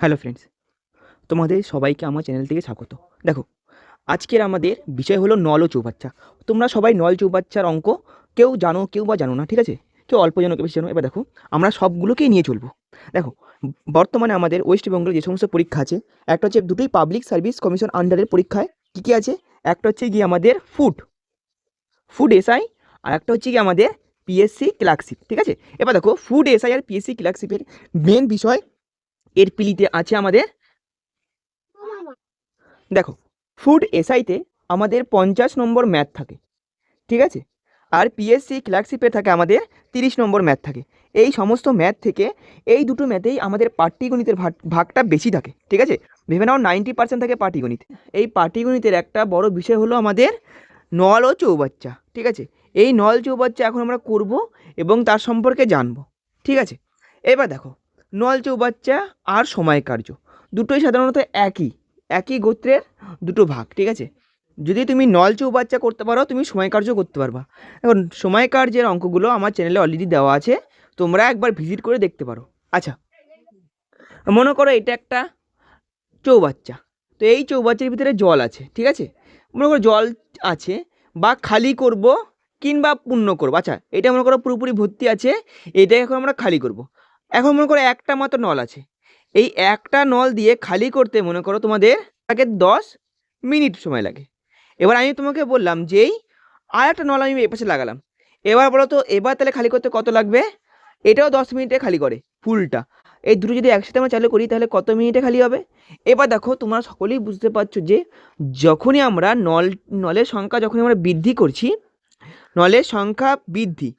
Hello friends, তোমাদের সবাইকে আমার চ্যানেল থেকে স্বাগত। দেখো, আজকের আমাদের বিষয় হলো নল ও চৌবাচ্চা। তোমরা সবাই নল চৌবাচ্চার অঙ্ক কেউ জানো, কেউ বা জানো না, ঠিক আছে? কেউ অল্প জানো, কেউ বেশি জানো, এবার দেখো, আমরা সবগুলোকেই নিয়ে চলবো। দেখো, বর্তমানে আমাদের ওয়েস্ট বেঙ্গলে যে সমস্ত পরীক্ষা আছে, একটা হচ্ছে দুটোই পাবলিক সার্ভিস কমিশন আন্ডারের পরীক্ষায় কী কী আছে? একটা হচ্ছে গিয়ে আমাদের ফুড ফুড এসআই আর একটা হচ্ছে গিয়ে আমাদের পিএসসি ক্লার্কশিপ ঠিক আছে? এবার দেখো ফুড এসআই আর পিএসসি ক্লার্কশিপের মেন বিষয় এর পিলিতে আছে আমাদের দেখো ফুড এসআইতে আমাদের পঞ্চাশ নম্বর ম্যাথ থাকে, ঠিক আছে? আর পিএসসি ক্লার্কশিপে থাকে আমাদের তিরিশ নম্বর ম্যাথ থাকে। এই সমস্ত ম্যাথ থেকে এই দুটো ম্যাথেই আমাদের পাটিগণিতের ভাগ, ভাগটা বেশি থাকে, ঠিক আছে? ভেবে নাও নাইনটি পার্সেন্ট থাকে পাটিগণিত। এই পাটিগণিতের একটা বড় বিষয় হলো আমাদের নল ও চৌবাচ্চা, ঠিক আছে? এই নল চৌবাচ্চা এখন আমরা করব এবং তার সম্পর্কে জানব, ঠিক আছে? এবার দেখো নল চৌবাচ্চা আর সময় কার্য। দুটোই সাধারণত একই একই গোত্রের দুটো ভাগ, ঠিক আছে? যদি তুমি নল চৌবাচ্চা করতে পারো, তুমি সময় কার্য করতে পারবা। এখন, সময় কার্যের অঙ্কগুলো আমার চ্যানেলে অলরেডি দেওয়া আছে, তোমরা একবার ভিজিট করে দেখতে পারো। আচ্ছা মনে করো এটা একটা চৌবাচ্চা তো এই চৌবাচ্চার ভিতরে জল আছে, ঠিক আছে? মনে করো জল আছে বা খালি করব কিংবা পূর্ণ করব। আচ্ছা এটা মনে করো পুরোপুরি ভর্তি আছে এটাকে এখন আমরা খালি করব। এখন মনে করো একটা মাত্র নল আছে। এই একটা নল দিয়ে খালি করতে মনে করো তোমাদের আগে দশ মিনিট সময় লাগে। এবার আমি তোমাকে বললাম যে এই আর একটা নল আমি এ পাশে লাগালাম। এবার বলো তো, এবার তাহলে খালি করতে কত লাগবে? এটাও দশ মিনিটে খালি করে, ফুলটা। এই দুটো যদি একসাথে আমরা চালু করি, তাহলে কত মিনিটে খালি হবে? এবার দেখো, তোমরা সকলেই বুঝতে পারছ যে যখনই আমরা নল, নলের সংখ্যা যখনই আমরা বৃদ্ধি করছি, নলের সংখ্যা বৃদ্ধি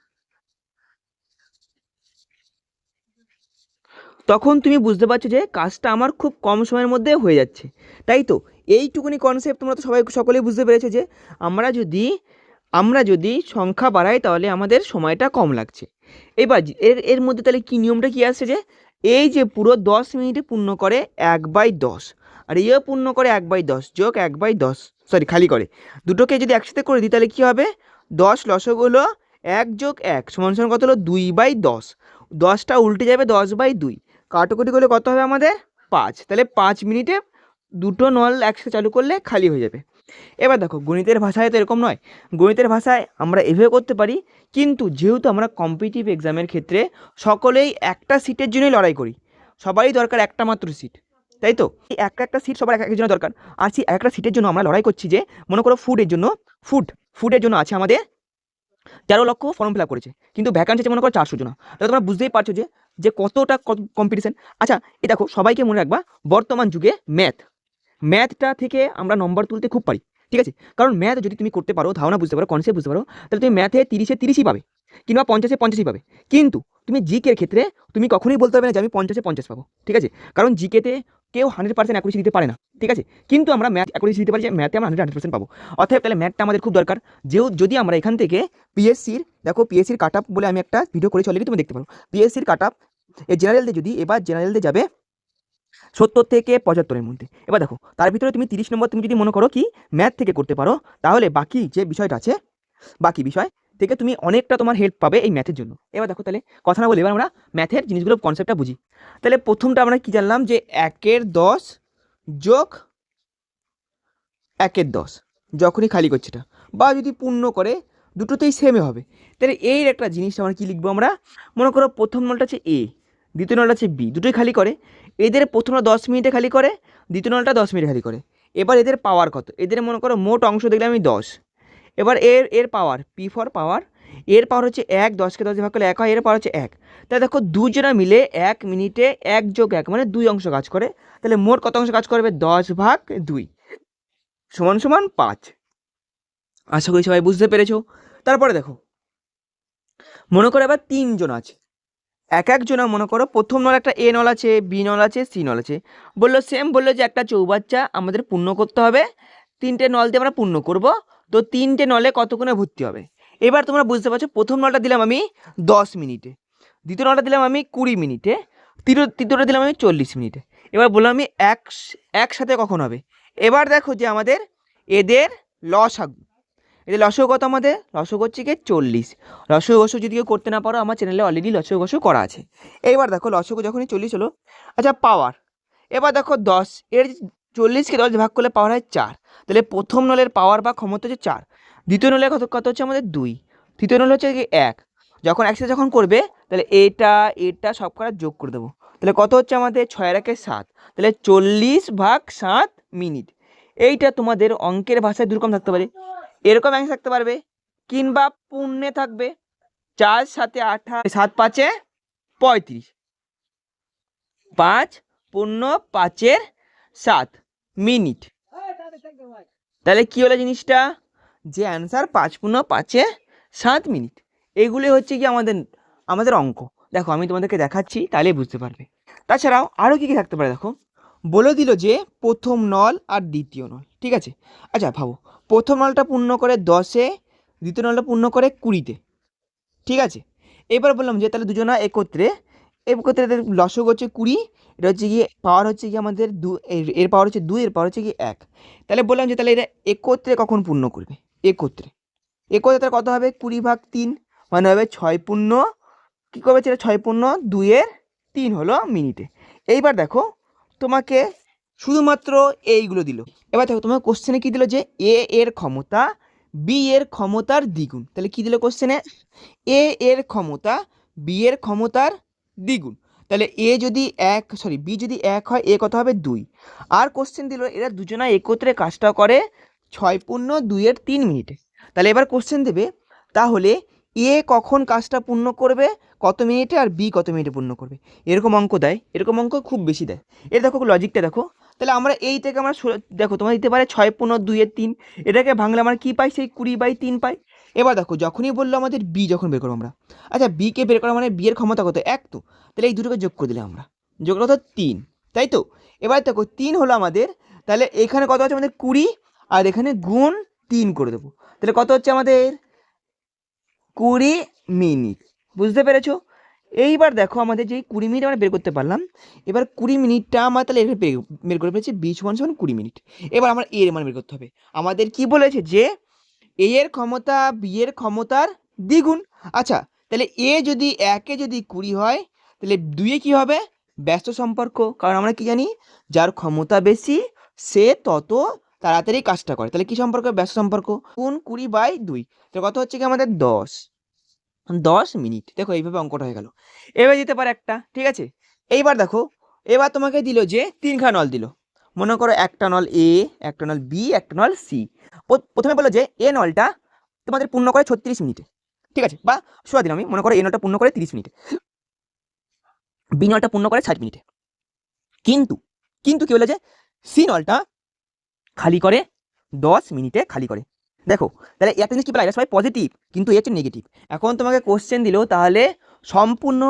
তখন তুমি বুঝতে পারছ যে কাজটা আমার খুব কম সময়ের মধ্যে হয়ে যাচ্ছে। তাই তো? এইটুকুনি কনসেপ্ট তোমরা তো সবাই সকলেই বুঝতে পেরেছ যে আমরা যদি আমরা যদি সংখ্যা বাড়াই তাহলে আমাদের সময়টা কম লাগছে। এবার এর এর মধ্যে তাহলে কী নিয়মটা কী আসছে যে এই যে পুরো দশ মিনিটে পূর্ণ করে এক বাই দশ, আর এও পূর্ণ করে এক বাই দশ, যোগ এক বাই দশ সরি খালি করে, দুটোকে যদি একসাথে করে দিই তাহলে কী হবে? দশ লসক হলো এক যোগ এক, সমান সমান কত হলো? দুই বাই দশ, দশটা উল্টে যাবে দশ বাই দুই কাটাকুটি করলে কত হবে আমাদের? পাঁচ। তাহলে পাঁচ মিনিটে দুটো নল একসাথে চালু করলে খালি হয়ে যাবে। এবার দেখো, গণিতের ভাষায় তো এরকম নয়। গণিতের ভাষায় আমরা এভাবে করতে পারি, কিন্তু যেহেতু আমরা কম্পিটিভ এক্সামের ক্ষেত্রে সকলেই একটা সিটের জন্যই লড়াই করি। সবারই দরকার একটা মাত্র সিট তাই তো? একটা একটা সিট সবার এক একজনের দরকার। আর সেই একটা সিটের জন্য আমরা লড়াই করছি যে, মনে করো ফুডের জন্য ফুড ফুডের জন্য আছে আমাদের তেরো লক্ষ ফর্ম ফিল করেছে। কিন্তু ভ্যাকান্সি আছে মনে করো চারশো জন তাহলে তোমরা বুঝতেই পারছ যে যে কতটা কম্পিটিশান আচ্ছা এ দেখো, সবাইকে মনে রাখবা, বর্তমান যুগে ম্যাথ ম্যাথটা থেকে আমরা নম্বর তুলতে খুব পারি, ঠিক আছে? কারণ ম্যাথ যদি তুমি করতে পারো, ধারণা বুঝতে পারো কনসেপ্ট বুঝতে পারো, তাহলে তুমি ম্যাথে তিরিশে তিরিশই পাবে, কিংবা পঞ্চাশে পঞ্চাশই পাবে। কিন্তু তুমি জিকের ক্ষেত্রে তুমি কখনোই বলতে পারবে না যে আমি পঞ্চাশে পঞ্চাশ পাবো, ঠিক আছে? কারণ জিকেতে কেউ হান্ড্রেড পার্সেন্ট অ্যাকুরেসি দিতে পারে না, ঠিক আছে? কিন্তু আমরা ম্যাথ অ্যাকুরেসি দিতে পারি, যে ম্যাথে আমরা হান্ড্রেড হান্ড্রেড পার্সেন্ট পাবো। অর্থাৎ তাহলে ম্যাথটা আমাদের খুব দরকার। যেও যদি আমরা এখান থেকে পিএসসির দেখো পিএসসির কাট আপ বলে আমি একটা ভিডিও করেছি অলরেডি তুমি দেখতে পারো। পিএসসির কাট আপ এই জেনারেল দিয়ে যদি, এবার জেনারেল দিয়ে যাবে সত্তর থেকে পঁচাত্তরের মধ্যে। এবার দেখো, তার ভিতরে তুমি তিরিশ নম্বর, তুমি যদি মনে করো কি ম্যাথ থেকে করতে পারো, তাহলে বাকি যে বিষয়টা আছে, বাকি বিষয় থেকে তুমি অনেকটা তোমার হেল্প পাবে এই ম্যাথের জন্য। এবার দেখো তাহলে কথা না বলে এবার আমরা ম্যাথের জিনিসগুলো কনসেপ্টটা বুঝি। তাহলে প্রথমটা আমরা কি জানলাম যে একের দশ যোগ একের দশ, যখনই খালি করছে এটা। বা যদি পূর্ণ করে, দুটোতেই সেমে হবে। তাহলে এই একটা জিনিস আমরা কী লিখব আমরা? মনে করো প্রথম নলটা আছে এ দ্বিতীয় নলটা আছে বি দুটোই খালি করে। এদের প্রথমটা দশ মিনিটে খালি করে, দ্বিতীয় নলটা দশ মিনিটে খালি করে। এবার এদের পাওয়ার কত? এদের মনে করো মোট অংশ দেখলে আমি দশ। এবার এর এর পাওয়ার পি ফর পাওয়ার এর পাওয়ার হচ্ছে এক দশকে দশ ভাগ করলে এক হয়, এর পাওয়ার হচ্ছে এক। তাহলে দেখো দুজনা মিলে এক মিনিটে এক যোগ এক মানে দুই অংশ কাজ করে। তাহলে মোট কত অংশ কাজ করবে? দশ ভাগ দুই। সমান সমান পাঁচ। আশা করি সবাই বুঝতে পেরেছ। তারপরে দেখো, মনে করো এবার তিনজন আছে। এক একজনা মনে করো প্রথম নল একটা এ নল আছে বি নল আছে সি নল আছে। বলল সেম বলল যে একটা চৌবাচ্চা আমাদের পূর্ণ করতে হবে। তিনটে নল দিয়ে আমরা পূর্ণ করব। তো তিনটে নলে কতক্ষণে ভর্তি হবে? এবার তোমরা বুঝতে পারছ, প্রথম নলটা দিলাম আমি দশ মিনিটে। দ্বিতীয় নলটা দিলাম আমি কুড়ি মিনিটে। তৃতীয় তৃতীয়টা দিলাম আমি চল্লিশ মিনিটে। এবার বললাম আমি এক, একসাথে কখন হবে? এবার দেখো যে আমাদের এদের লস এদের লসও কত আমাদের? লসও হচ্ছে কি চল্লিশ। লসও গসও যদি কেউ করতে না পারো, আমার চ্যানেলে অলরেডি লসও গসও করা আছে। এইবার দেখো লসও যখনই চল্লিশ হলো আচ্ছা পাওয়ার এবার দেখো দশ, এর চল্লিশকে দশ ভাগ করলে পাওয়ার হয় চার। তাহলে প্রথম নলের পাওয়ার বা ক্ষমতা হচ্ছে চার। দ্বিতীয় নলের কত কত হচ্ছে আমাদের দুই। তৃতীয় নল হচ্ছে এক। যখন একসাথে যখন করবে, তাহলে এটা এটা সব করা যোগ করে দেবো। তাহলে কত হচ্ছে আমাদের? ছয় একে সাত। তাহলে চল্লিশ ভাগ সাত মিনিট। এইটা তোমাদের অঙ্কের ভাষায় দুরকম থাকতে পারে। এরকম অ্যান্সার থাকতে পারবে। কিংবা পূর্ণে থাকবে চার সাথে আঠা সাত পাঁচে পঁয়ত্রিশ। পাঁচ পূর্ণ পাঁচের সাত। মিনিট। তাহলে কি হলো জিনিসটা? যে অ্যান্সার পাঁচ পূর্ণ পাঁচে সাত মিনিট। এগুলি হচ্ছে কি আমাদের আমাদের অঙ্ক। দেখো আমি তোমাদেরকে দেখাচ্ছি তাহলে বুঝতে পারবে। তাছাড়াও আরও কী কী থাকতে পারে দেখো? বলে দিল যে প্রথম নল আর দ্বিতীয় নল ঠিক আছে? আচ্ছা ভাবো। প্রথম নলটা পূর্ণ করে দশে দ্বিতীয় নলটা পূর্ণ করে কুড়িতে ঠিক আছে? এবার বললাম যে তাহলে দুজনা একত্রে এদের লসক হচ্ছে কুড়ি, এটা হচ্ছে গিয়ে পাওয়ার হচ্ছে গিয়ে আমাদের দু, এর- এর পাওয়ার হচ্ছে দুই, এর পাওয়ার হচ্ছে গিয়ে এক। তাহলে বললাম যে তাহলে এটা একত্রে কখন পূর্ণ করবে? একত্রে। একত্রে তাহলে কত হবে? কুড়ি ভাগ তিন মানে হবে ছয় পূর্ণ। কী করবে সেটা ছয় পূর্ণ? দুইয়ের তিন হলো মিনিটে। এইবার দেখো, তোমাকে শুধুমাত্র এইগুলো দিল। এবার দেখো তোমার কোশ্চেনে কী দিল যে এ এর ক্ষমতা, বি এর ক্ষমতার দ্বিগুণ। তাহলে কী দিল কোশ্চেনে এ এর ক্ষমতা, বি এর ক্ষমতার দ্বিগুণ। তাহলে এ যদি এক সরি বি যদি এক হয় এ কত হবে? দুই। আর কোশ্চেন দিল, এরা দুজনা একত্রে কাজটা করে ছয় পূর্ণ দুইয়ের তিন মিনিটে। তাহলে এবার কোশ্চেন দেবে, তাহলে এ কখন কাজটা পূর্ণ করবে, কত মিনিটে, আর বি কত মিনিটে পূর্ণ করবে? এরকম অঙ্ক দেয়, এরকম অঙ্ক খুব বেশি দেয়। এর দেখো লজিকটা দেখো। তাহলে আমরা এই থেকে আমরা দেখো, তোমার দিতে পারে ছয় পূর্ণ দুইয়ের তিন। এটাকে ভাঙলে আমরা কী পাই? সেই কুড়ি বাই তিন পাই। এবার দেখো, যখনই বলল আমাদের বি যখন বের করব আমরা। আচ্ছা বিকে বের করা মানে বিয়ের ক্ষমতা কত? এক তো। তাহলে এই দুটোকে যোগ করে দিলাম আমরা। যোগ কত তিন, তাই তো? এবার দেখো, তিন হলো আমাদের, তাহলে এখানে কত আছে আমাদের কুড়ি? আর এখানে গুণ তিন করে দেবো। তাহলে কত হচ্ছে আমাদের? কুড়ি মিনিট। বুঝতে পেরেছ? এইবার দেখো, আমাদের যে কুড়ি মিনিট আমরা বের করতে পারলাম, এবার কুড়ি মিনিটটা আমরা তাহলে এখানে বের করে পেরেছি বিশ সমান সমান কুড়ি মিনিট। এবার আমার এর মান বের করতে হবে। আমাদের কি বলেছে যে এ এর ক্ষমতা বি এর ক্ষমতার দ্বিগুণ। আচ্ছা তাহলে এ যদি একে যদি কুড়ি হয়, তাহলে দুইয়ে কি হবে? ব্যস্ত সম্পর্ক। কারণ আমরা কি জানি? যার ক্ষমতা বেশি, সে তত তাড়াতাড়ি কাজটা করে। তাহলে কি সম্পর্ক? ব্যস্ত সম্পর্ক। গুণ কুড়ি বাই দুই। তো কত হচ্ছে কি আমাদের? দশ। দশ মিনিট। দেখো এইভাবে অঙ্কটা হয়ে গেল। এবার দিতে পারে একটা। ঠিক আছে? এইবার দেখো, এবার তোমাকে দিল যে তিনখানা নল দিল। মনে করো একটা নল এ একটা নল বি একটা নল সি প্রথমে বলো যে এ নলটা তোমাদের পূর্ণ করে ছত্রিশ মিনিটে। ঠিক আছে? বা শোয়া দিন আমি, মনে করো এ নলটা পূর্ণ করে তিরিশ মিনিটে। বি নলটা পূর্ণ করে ষাট মিনিটে। কিন্তু কিন্তু কি বলে যে সি নলটা খালি করে দশ মিনিটে খালি করে। দেখো, তাহলে একটা জিনিস কি বলা এটা সবাই পজিটিভ কিন্তু এ হচ্ছে নেগেটিভ এখন তোমাকে কোশ্চেন দিল, তাহলে সম্পূর্ণ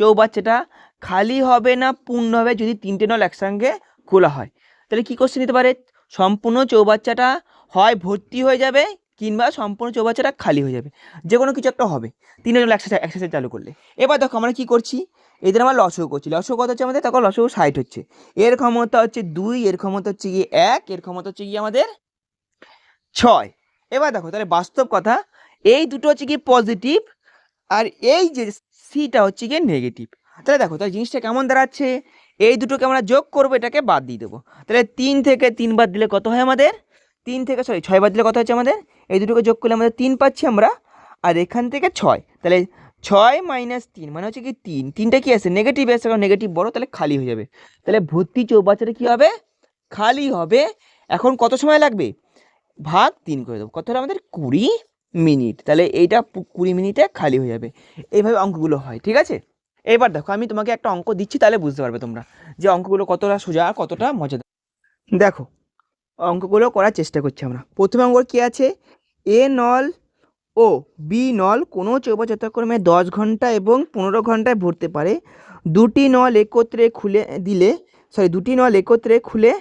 চৌবাচ্চাটা খালি হবে না পূর্ণ হবে যদি তিনটে নল একসঙ্গে খোলা হয়? তাহলে কি কোশ্চেন দিতে পারে? সম্পূর্ণ চৌবাচ্চাটা হয় ভর্তি হয়ে যাবে কিংবা সম্পূর্ণ চৌবাচ্চাটা খালি হয়ে যাবে। যে কোনো কিছু একটা হবে। তিনটে নল একসাথে একসাথে চালু করলে। এবার দেখো আমরা কি করছি? এদের আমরা লসও করছি। লসও কত হচ্ছে আমাদের? তখন লসও ষাট হচ্ছে। এর ক্ষমতা হচ্ছে দুই, এর ক্ষমতা হচ্ছে গিয়ে এক, এর ক্ষমতা হচ্ছে গিয়ে আমাদের ছয়। এবার দেখো, তাহলে বাস্তব কথা, এই দুটো হচ্ছে কি পজিটিভ আর এই যে সিটা হচ্ছে গিয়ে নেগেটিভ তাহলে দেখো, তাহলে জিনিসটা কেমন দাঁড়াচ্ছে? এই দুটোকে আমরা যোগ করব, এটাকে বাদ দিয়ে দেবো। তাহলে তিন থেকে তিন বাদ দিলে কত হয় আমাদের? তিন থেকে সরি ছয় বাদ দিলে কত হচ্ছে আমাদের? এই দুটোকে যোগ করলে আমাদের তিন পাচ্ছি আমরা, আর এখান থেকে ছয়। তাহলে ছয় মাইনাস তিন মানে হচ্ছে কি তিন। তিনটা কি আছে? নেগেটিভ আছে, কারণ নেগেটিভ বড়, তাহলে খালি হয়ে যাবে। তাহলে ভর্তি চৌবাচ্চাটা কী হবে? খালি হবে। এখন কত সময় লাগবে? ভাগ তিন করে দেবো। কত হলো আমাদের? কুড়ি মিনিট। তাহলে এইটা কুড়ি মিনিটে খালি হয়ে যাবে। এইভাবে অঙ্কগুলো হয়, ঠিক আছে? এবার দেখো, আমি তোমাকে একটা অঙ্ক দিচ্ছি, তাহলে বুঝতে পারবে তোমরা যে অঙ্কগুলো কতটা সোজা আর কতটা মজাদার। দেখো, অঙ্কগুলো করার চেষ্টা করছি আমরা। প্রথম অঙ্ক কী আছে? এ নল ও বি নল কোনো চৌবা যথাক্রমে দশ ঘণ্টা এবং পনেরো ঘন্টায় ভরতে পারে। দুটি নল একত্রে খুলে দিলে সরি দুটি নল একত্রে খুলে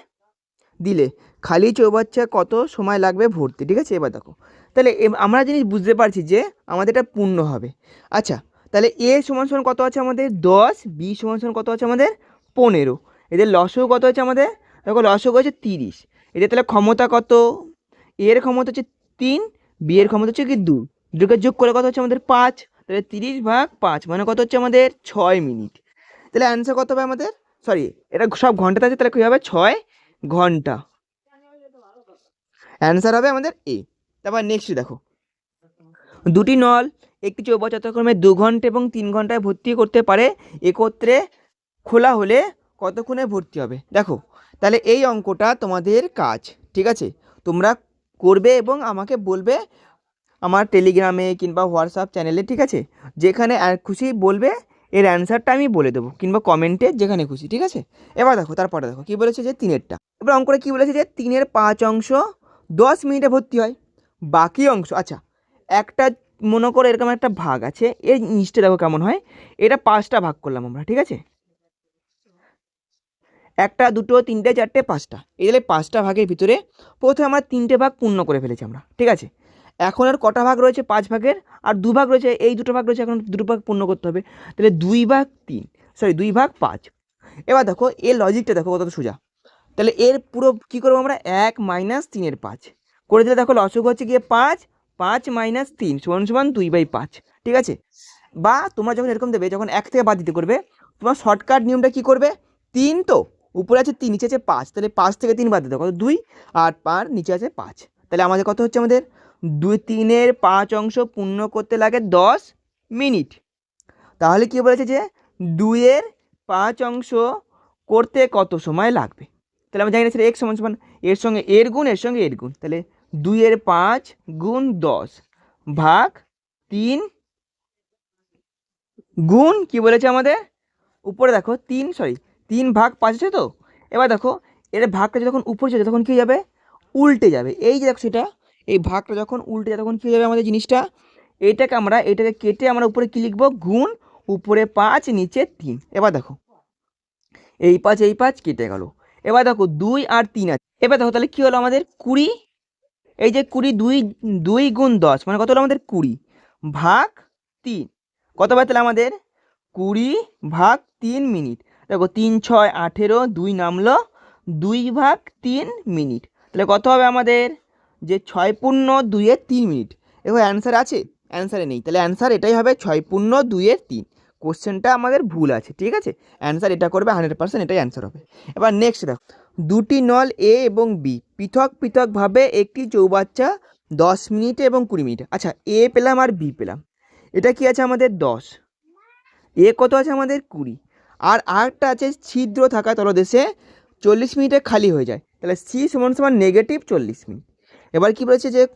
দিলে খালি চৌবাচ্চা কত সময় লাগবে ভর্তি? ঠিক আছে? এবার দেখো। তাহলে আমরা জিনিস বুঝতে পারছি যে আমাদের এটা পূর্ণ হবে। আচ্ছা তাহলে এ সমান সমান কত আছে আমাদের? দশ, বি সমান সমান কত আছে আমাদের? পনেরো। এদের লসও কত আছে আমাদের? দেখো লসও হচ্ছে তিরিশ। এদের তাহলে ক্ষমতা কত? এর ক্ষমতা হচ্ছে তিন, বি এর ক্ষমতা হচ্ছে কি দুই দুটোকে যোগ করে কত হচ্ছে আমাদের? পাঁচ। তাহলে তিরিশ ভাগ পাঁচ মানে কত হচ্ছে আমাদের? ছয় মিনিট। তাহলে অ্যান্সার কত হবে আমাদের? সরি এটা সব ঘন্টাতে আছে, তাহলে কী হবে? ছয় ঘণ্টা। অ্যান্সার হবে আমাদের এ তারপর নেক্সট দেখো। দুটি নল, একটি চৌবাচ্চা যথাক্রমে দু ঘণ্টা এবং তিন ঘন্টায় ভর্তি করতে পারে, একত্রে খোলা হলে কতক্ষণে ভর্তি হবে? দেখো, তাহলে এই অঙ্কটা তোমাদের কাজ, ঠিক আছে? তোমরা করবে এবং আমাকে বলবে আমার টেলিগ্রামে কিংবা হোয়াটসঅ্যাপ চ্যানেলে, ঠিক আছে? যেখানে খুশি বলবে, এর অ্যান্সারটা আমি বলে দেবো, কিংবা কমেন্টে যেখানে খুশি, ঠিক আছে? এবার দেখো, তারপরে দেখো, কী বলেছে যে তিনেরটা। এবার অঙ্কটা কী বলেছে যে তিনের পাঁচ অংশ দশ মিনিটে ভর্তি হয়, বাকি অংশ আচ্ছা একটা মনে করো এরকম একটা ভাগ আছে এর নিচটা দেখো কেমন হয়, এটা পাঁচটা ভাগ করলাম আমরা, ঠিক আছে? একটা, দুটো, তিনটে, চারটে, পাঁচটা, এই তাহলে পাঁচটা ভাগের ভিতরে প্রথমে আমরা তিনটে ভাগ পূর্ণ করে ফেলেছি আমরা, ঠিক আছে? এখন আর কটা ভাগ রয়েছে? পাঁচ ভাগের, আর দু ভাগ রয়েছে, এই দুটো ভাগ রয়েছে, এখন দুটো ভাগ পূর্ণ করতে হবে, তাহলে দুই ভাগ তিন সরি দুই ভাগ পাঁচ। এবার দেখো, এর লজিকটা দেখো কত সোজা, তাহলে এর পুরো কী করব আমরা? এক মাইনাস তিনের পাঁচ, করে দিলে দেখো লসক হচ্ছে গিয়ে পাঁচ পাঁচ মাইনাস তিন, সমান সমান দুই বাই পাঁচ, ঠিক আছে? বা তোমরা যখন এরকম দেবে, যখন এক থেকে বাদ দিতে করবে, তোমার শর্টকাট নিয়মটা কী করবে? তিন তো, উপরে আছে তিন, নিচে আছে পাঁচ, তাহলে পাঁচ থেকে তিন বাদ দিতে কত? দুই, আর পার নিচে আছে পাঁচ। তাহলে আমাদের কত হচ্ছে আমাদের? দুই তিনের পাঁচ অংশ পূর্ণ করতে লাগে দশ মিনিট। তাহলে কি বলেছে যে, দুইয়ের পাঁচ অংশ করতে কত সময় লাগবে? তাহলে আমি জানি না সেটা এক সমান সমান, এর সঙ্গে, এর গুণ, এর সঙ্গে এর গুণ। তাহলে দুইয়ের পাঁচ গুণ দশ ভাগ তিন গুণ কি বলেছে আমাদের? উপরে দেখো তিন সরি তিন ভাগ পাঁচ আছে তো? এবার দেখো, এর ভাগটা যখন উপরে যাবে তখন কী যাবে? উল্টে যাবে। এই যে দেখো সেটা, এই ভাগটা যখন উল্টে যাবে তখন কী যাবে আমাদের জিনিসটা? এইটাকে আমরা, এটাকে কেটে আমরা উপরে কী লিখব? গুণ উপরে পাঁচ, নিচে তিন। এবার দেখো, এই পাঁচ এই পাঁচ কেটে গেল। এবার দেখো দুই আর তিন আছে। এবার দেখো তাহলে কী হলো আমাদের? কুড়ি এই যে কুড়ি দুই দুই গুণ দশ মানে কত হলো আমাদের কুড়ি? ভাগ তিন। কত বার তাহলে আমাদের? কুড়ি ভাগ তিন মিনিট। দেখো তিন, ছয়, আঠেরো, দুই নামলো, দুই ভাগ তিন মিনিট। তাহলে কত হবে আমাদের? যে ছয় পূর্ণ দুইয়ের তিন মিনিট। দেখো অ্যান্সার আছে? অ্যান্সারে নেই। তাহলে অ্যান্সার এটাই হবে ছয় পূর্ণ দুইয়ের তিন। কোশ্চেনটা আমাদের ভুল আছে, ঠিক আছে? অ্যান্সার এটা করবে, হান্ড্রেড পার্সেন্ট এটাই অ্যান্সার হবে। এবার নেক্সট দেখো। দুটি নল এ এবং বি পৃথক পৃথকভাবে একটি চৌবাচ্চা দশ মিনিটে এবং কুড়ি মিনিটে। আচ্ছা এ পেলাম আর বি পেলাম। এটা কি আছে আমাদের? দশ। এ কত আছে আমাদের? কুড়ি। আর আরেকটা আছে, ছিদ্র থাকা তলদেশে চল্লিশ মিনিটে খালি হয়ে যায়। তাহলে সি সমান সমান নেগেটিভ চল্লিশ মিনিট। এবার কি বলেছে যে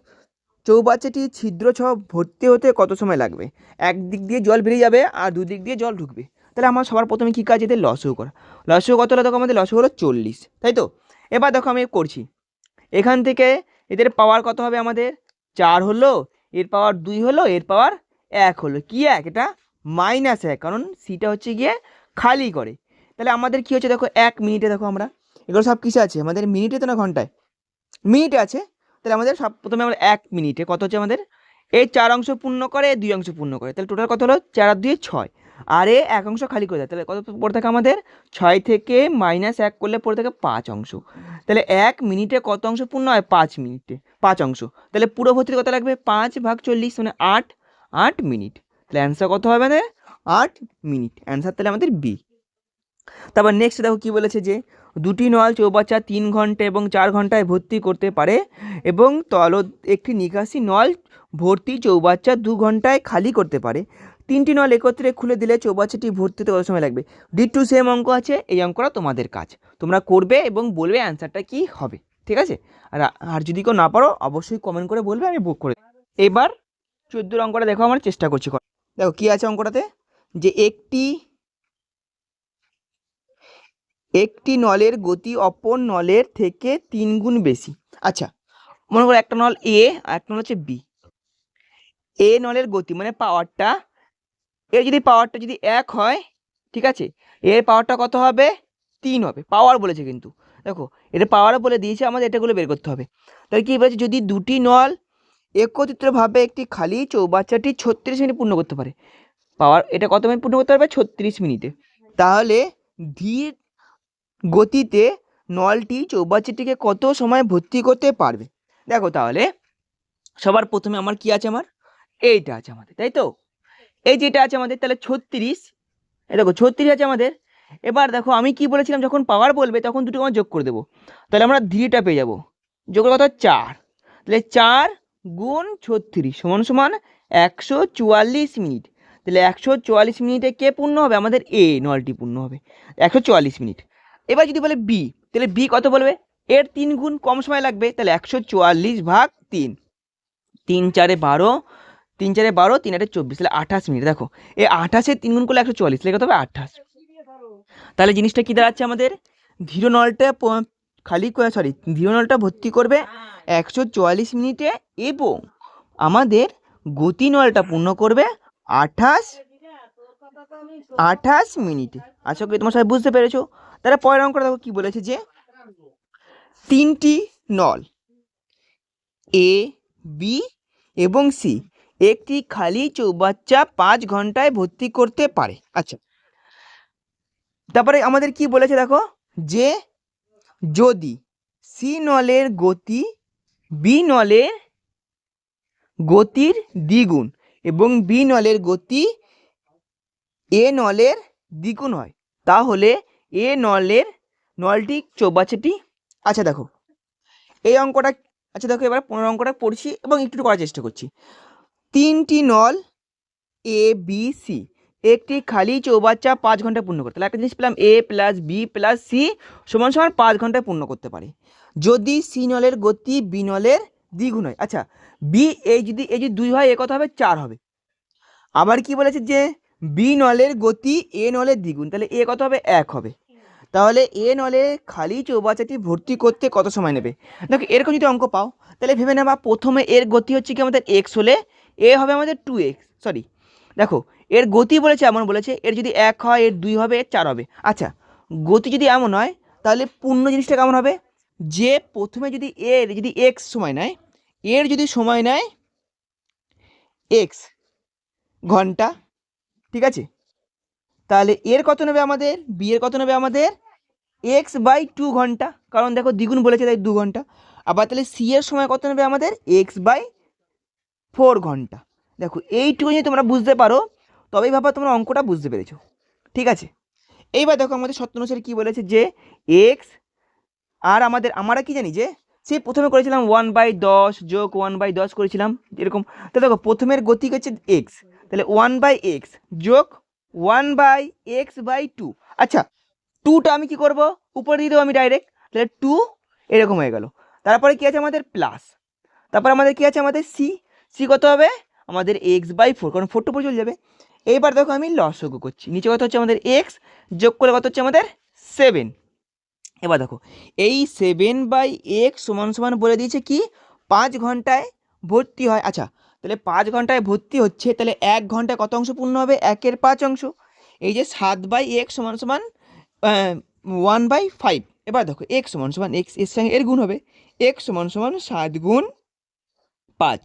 চৌবাচ্চাটি ছিদ্র ছ ভর্তি হতে কত সময় লাগবে? এক দিক দিয়ে জল বেরিয়ে যাবে আর দুদিক দিয়ে জল ঢুকবে। তাহলে আমার সবার প্রথমে কী কাজ এদের লসও করা। লসও কত হলো? দেখো আমাদের লসও হলো চল্লিশ, তাই তো? এবার দেখো আমি করছি। এখান থেকে এদের পাওয়ার কত হবে আমাদের? চার হলো, এর পাওয়ার দুই হলো, এর পাওয়ার এক হলো। কি এক? এটা মাইনাস এক, কারণ সিটা হচ্ছে গিয়ে খালি করে। তাহলে আমাদের কি হচ্ছে? দেখো এক মিনিটে দেখো আমরা। এগুলো সব কিছু আছে? আমাদের মিনিটে তো না ঘন্টায়? মিনিটে আছে। তাহলে আমাদের সব প্রথমে আমরা এক মিনিটে কত হচ্ছে আমাদের? এই চার অংশ পূর্ণ করে, দুই অংশ পূর্ণ করে। তাহলে টোটাল কত হলো? চার আর দুই ছয়। আর এ এক অংশ খালি করে দেয় তাহলে কত পড়ে থাকে আমাদের? ছয় থেকে মাইনাস এক করলে পড়ে থাকে পাঁচ অংশ। তাহলে এক মিনিটে কত অংশ পূর্ণ হয়? পাঁচ মিনিটে। পাঁচ অংশ। তাহলে পুরো ভর্তিতে কত লাগবে? পাঁচ ভাগ চল্লিশ মানে আট। আট মিনিট। তাহলে অ্যান্সার কত হবে আমাদের? আট মিনিট। অ্যান্সার তাহলে আমাদের বি তারপর নেক্সট দেখো কী বলেছে যে দুটি নল চৌবাচ্চা তিন ঘণ্টা এবং চার ঘন্টায় ভর্তি করতে পারে এবং তল একটি নিকাশি নল ভর্তি চৌবাচ্চা দু ঘন্টায় খালি করতে পারে। তিনটি নল একত্রে খুলে দিলে চৌবাচ্চাটি ভর্তিতে কত সময় লাগবে? ডি টু সেম অঙ্ক আছে, এই অঙ্কটা তোমাদের কাজ। তোমরা করবে এবং বলবে অ্যান্সারটা কি হবে, ঠিক আছে? আর আর যদি কেউ না পারো, অবশ্যই কমেন্ট করে বলবে, আমি বুক করে। এবার চোদ্দোর অঙ্কটা দেখো, আমার চেষ্টা করছি। দেখো, কী আছে অঙ্কটাতে? যে একটি একটি নলের গতি অপর নলের থেকে তিন গুণ বেশি। আচ্ছা মনে করো একটা নল এ আর একটা নল হচ্ছে বি এ নলের গতি মানে পাওয়ারটা এর যদি পাওয়ারটা যদি এক হয়, ঠিক আছে, এর পাওয়ারটা কত হবে? তিন হবে। পাওয়ার বলেছে কিন্তু। দেখো এটা পাওয়ার বলে দিয়েছে আমাদের, এটাগুলো বের করতে হবে। তাহলে কী বলেছে? যদি দুটি নল একত্রিতভাবে একটি খালি চৌবাচ্চাটি ছত্রিশ মিনিট পূর্ণ করতে পারে পাওয়ার এটা কত মিনিট পূর্ণ করতে পারবে? ছত্রিশ মিনিটে। তাহলে ধীর গতিতে নলটি চৌবাচ্চাটিকে কত সময় ভর্তি করতে পারবে? দেখো তাহলে, সবার প্রথমে আমার কি আছে আমার? এইটা আছে আমাদের, তাই তো? এই যেটা আছে আমাদের, তাহলে ছত্রিশ। এই দেখো, ছত্রিশ আছে আমাদের। এবার দেখো, আমি কি বলেছিলাম, যখন পাওয়ার বলবে, তখন দুটো আমার যোগ করে দেবো। তাহলে আমরা ধীরেটা পেয়ে যাব। যোগের কথা চার। তাহলে চার গুণ ছত্রিশ সমান সমান একশো চুয়াল্লিশ মিনিট। তাহলে একশো চুয়াল্লিশ মিনিটে কে পূর্ণ হবে? আমাদের এ, নলটি পূর্ণ হবে। একশো চুয়াল্লিশ মিনিট। এবার যদি বলে বি তাহলে বি কত বলবে? এর তিন গুণ কম সময় লাগবে, তাহলে একশো চুয়াল্লিশ ভাগ তিন। তিন চারে বারো, তিন চারে বারো, তিন আটে চব্বিশ, তাহলে আঠাশ মিনিট। দেখো এই আঠাশে তিন গুণ করলে একশো চুয়াল্লিশ কত হবে আঠাশ? তাহলে জিনিসটা কি দাঁড়াচ্ছে আমাদের? ধীর নলটা খালি সরি ধীর নলটা ভর্তি করবে একশো চুয়াল্লিশ মিনিটে এবং আমাদের গতি নলটা পূর্ণ করবে আঠাশ আঠাশ মিনিটে। আশা করি তোমার সবাই বুঝতে পেরেছ? তাহলে পরের অঙ্কটা দেখো কি বলেছে যে তিনটি নল এ বি এবং সি একটি খালি চৌবাচ্চা পাঁচ ঘন্টায় ভর্তি করতে পারে। আচ্ছা তারপরে আমাদের কি বলেছে দেখো? যে যদি সি নলের গতি বি নলের গতির দ্বিগুণ এবং বি নলের গতি এ নলের দ্বিগুণ হয়। তাহলে এ নলের নলটি চৌবাচ্চাটি আচ্ছা দেখো, এই অঙ্কটা আচ্ছা দেখো এবার পনেরো অঙ্কটা পড়ছি এবং একটু করার চেষ্টা করছি। তিনটি নল এ, বি, সি, একটি খালি চৌবাচ্চা পাঁচ ঘন্টায় পূর্ণ করতে তাহলে একটা জিনিস পেলাম, A plus B plus C সমান সমান পাঁচ ঘন্টায় পূর্ণ করতে পারে। যদি সি নলের গতি বি নলের দ্বিগুণ হয় আচ্ছা বি, এই যদি এই যদি দুই হয়, এ কত হবে? চার হবে। আবার কি বলেছে যে বি নলের গতি, এ নলের দ্বিগুণ। তাহলে এ কত হবে? এক হবে। তাহলে এ নলে খালি চৌবাচ্চাটি ভর্তি করতে কত সময় নেবে? দেখো, এরকম যদি অঙ্ক পাও, তাহলে ভেবে নেবা, প্রথমে এর গতি হচ্ছে কি আমাদের এক্স হলে, এ হবে আমাদের টু এক্স সরি দেখো, এর গতি বলেছে, এমন বলেছে, এর যদি এক হয়, এর দুই হবে, এর চার হবে। আচ্ছা গতি যদি এমন হয়, তাহলে পূর্ণ জিনিসটা কেমন হবে? যে প্রথমে যদি এর, যদি এক্স সময় নেয়, এর যদি সময় নেয় এক্স ঘণ্টা ঠিক আছে? তাহলে এর কত নেবে আমাদের? বি এর কত নেবে আমাদের? এক্স বাই টু ঘণ্টা। কারণ দেখো দ্বিগুণ বলেছে, তাই দু ঘণ্টা। আবার তাহলে সি এর সময় কত নেবে আমাদের? এক্স বাই ফোর ঘণ্টা। দেখো, এইটুকু যদি তোমরা বুঝতে পারো, তবেই ভাবা তোমরা অঙ্কটা বুঝতে পেরেছ। ঠিক আছে? এইবার দেখো আমাদের সত্য অনুসারে কী বলেছে যে এক্স আর আমাদের, আমরা কি জানি যে সে প্রথমে করেছিলাম ওয়ান বাই দশ যোগ ওয়ান বাই দশ করেছিলাম, এরকম। তো দেখো, প্রথমের গতি হচ্ছে এক্স তাহলে ওয়ান বাই এক্স যোগ one by x by two আচ্ছা টুটা আমি কি করব? উপরে দিয়ে দেবো আমি ডাইরেক্ট তাহলে টু এরকম হয়ে গেল। তারপরে কি আছে আমাদের? প্লাস তারপর আমাদের কি আছে? আমাদের সি সি কত হবে? আমাদের এক্স বাই ফোর কারণ ফোর টু পর চলে যাবে। এইবার দেখো আমি লসগু করছি। নিচে কত হচ্ছে আমাদের এক্স যোগ করে কত হচ্ছে আমাদের? সেভেন এবার দেখো, এই সেভেন বাই এক্স সমান সমান বলে দিয়েছে কি? পাঁচ ঘন্টায় ভর্তি হয়। আচ্ছা তাহলে পাঁচ ঘন্টায় ভর্তি হচ্ছে, তাহলে এক ঘন্টায় কত অংশ পূর্ণ হবে? একের পাঁচ অংশ। এই যে সাত বাই এক সমান সমান ওয়ান বাই ফাইভ এবার দেখো এক সমান সমান এক্স, এর সঙ্গে এর গুণ হবে। এক সমান সমান সাত গুণ পাঁচ।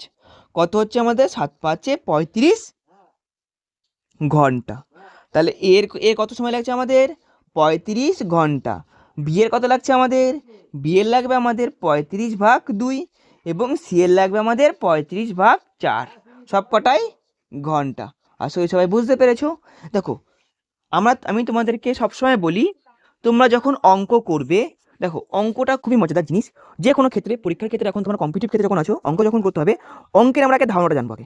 কত হচ্ছে আমাদের? সাত পাঁচে পঁয়ত্রিশ ঘণ্টা। তাহলে এর এর কত সময় লাগছে আমাদের? পঁয়ত্রিশ ঘণ্টা। বিয়ের কত লাগছে আমাদের? বিয়ের লাগবে আমাদের পঁয়ত্রিশ ভাগ দুই এবং সি এর লাগবে আমাদের পঁয়ত্রিশ ভাগ চার। সব কটাই ঘণ্টা। আসলে সবাই বুঝতে পেরেছ? দেখো, আমরা, আমি তোমাদেরকে সবসময় বলি, তোমরা যখন অঙ্ক করবে, দেখো, অঙ্কটা খুবই মজাদার জিনিস। যে কোনো ক্ষেত্রে, পরীক্ষার ক্ষেত্রে, এখন তোমরা কম্পিটিভ ক্ষেত্রে যখন আছো, অঙ্ক যখন করতে হবে, অঙ্কের আমরা আগে ধারণাটা জানব আগে।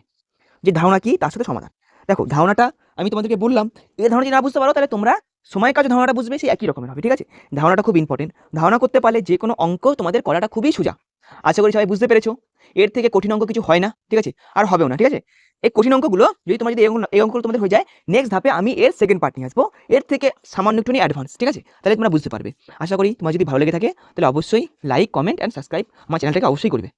যে ধারণা কি, তার সাথে সমাধান। দেখো, ধারণাটা আমি তোমাদেরকে বললাম, এই ধারণা যদি না বুঝতে পারো, তাহলে তোমরা সময় কাজে ধারণাটা বুঝবে সেই একই রকমের হবে, ঠিক আছে? ধারণাটা খুব ইম্পর্টেন্ট ধারণা করতে পারলে যে কোনো অঙ্ক তোমাদের করাটা খুবই সোজা। আশা করি সবাই বুঝতে পেরেছ? এর থেকে কঠিন অঙ্ক কিছু হয় না, ঠিক আছে? আর হবেও না, ঠিক আছে? এই কঠিন অঙ্কগুলো যদি তোমার যদি এই অঙ্ক- অঙ্কগুলো তোমাদের হয়ে যায় নেক্সট ধাপে আমি এর সেকেন্ড পার্ট নিয়ে আসব। এর থেকে সামান্য একটুখানি অ্যাডভান্স ঠিক আছে? তাহলে তোমরা বুঝতে পারবে। আশা করি তোমার যদি ভালো লেগে থাকে, তাহলে অবশ্যই লাইক কমেন্ট অ্যান্ড সাবস্ক্রাইব আমার চ্যানেলটাকে অবশ্যই করবে।